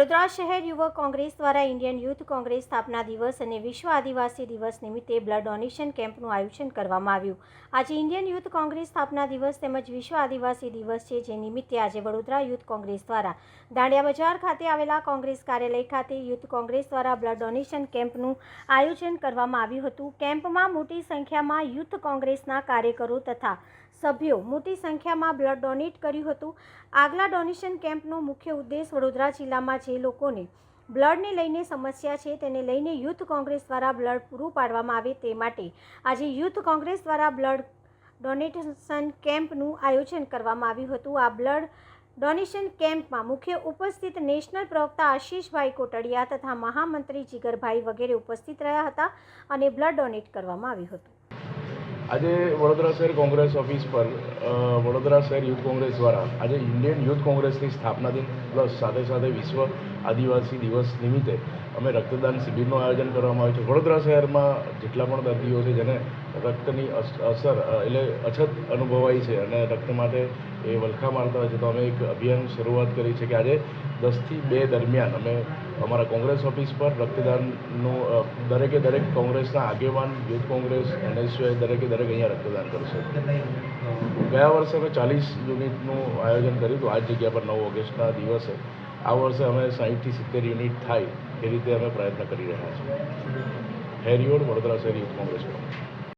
શહેર યુવક કોંગ્રેસ દ્વારા ઇન્ડિયન યુથ કોંગ્રેસ સ્થાપના દિવસ અને વિશ્વ આદિવાસી દિવસ નિમિત્તે બ્લડ ડોનેશન કેમ્પનું આયોજન કરવામાં આવ્યું. આજે ઇન્ડિયન યુથ કોંગ્રેસ સ્થાપના દિવસ તેમજ વિશ્વ આદિવાસી દિવસ છે, જે નિમિત્તે આજે વડોદરા યુથ કોંગ્રેસ દ્વારા દાંડિયા બજાર ખાતે આવેલા કોંગ્રેસ કાર્યાલય ખાતે યુથ કોંગ્રેસ દ્વારા બ્લડ ડોનેશન કેમ્પનું આયોજન કરવામાં આવ્યું હતું. કેમ્પમાં મોટી સંખ્યામાં યુથ કોંગ્રેસના કાર્યકરો તથા સભ્યો મોટી સંખ્યામાં બ્લડ ડોનેટ કર્યું હતું. આગલા ડોનેશન કેમ્પનો મુખ્ય ઉદ્દેશ વડોદરા જિલ્લામાં જે લોકોને. બ્લડને લઈને સમસ્યા છે તેને લઈને યુથ કોંગ્રેસ દ્વારા બ્લડ પૂરું પાડવામાં આવે તે માટે આજે યુથ કોંગ્રેસ દ્વારા બ્લડ ડોનેશન કેમ્પનું આયોજન કરવામાં આવ્યું હતું. આ બ્લડ ડોનેશન કેમ્પમાં મુખ્ય ઉપસ્થિત નેશનલ પ્રવક્તા આશીષભાઈ કોટડિયા તથા મહામંત્રી જીગરભાઈ વગેરે ઉપસ્થિત રહ્યા હતા અને બ્લડ ડોનેટ કરવામાં આવ્યું હતું. આજે વડોદરા શહેર કોંગ્રેસ ઓફિસ પર વડોદરા શહેર યુથ કોંગ્રેસ દ્વારા આજે ઇન્ડિયન યુથ કોંગ્રેસની સ્થાપના દિન પ્લસ સાથે સાથે વિશ્વ આદિવાસી દિવસ નિમિત્તે અમે રક્તદાન શિબિરનું આયોજન કરવામાં આવ્યું છે. વડોદરા શહેરમાં જેટલા પણ દર્દીઓ છે જેને રક્તની અસ- અસર એટલે અછત અનુભવાય છે અને રક્ત માટે એ વલખા મારતા હોય છે, તો અમે એક અભિયાન શરૂઆત કરી છે કે આજે દસથી બે દરમિયાન અમે અમારા કોંગ્રેસ ઓફિસ પર રક્તદાનનું દરેકે દરેક કોંગ્રેસના આગેવાન, યુથ કોંગ્રેસ એનએસયુઆઈ દરેકે દરેક અહીંયા રક્તદાન કરશે. ગયા વર્ષે અમે ચાલીસ યુનિટનું આયોજન કર્યું હતું. આ જગ્યા પર નવ ઓગસ્ટના દિવસે. આ વર્ષે અમે સાહીઠથી સિત્તેર યુનિટ થાય એ રીતે અમે પ્રયત્ન કરી રહ્યા છીએ. હેરિયોડ વડોદરા શહેર યુથ કોંગ્રેસ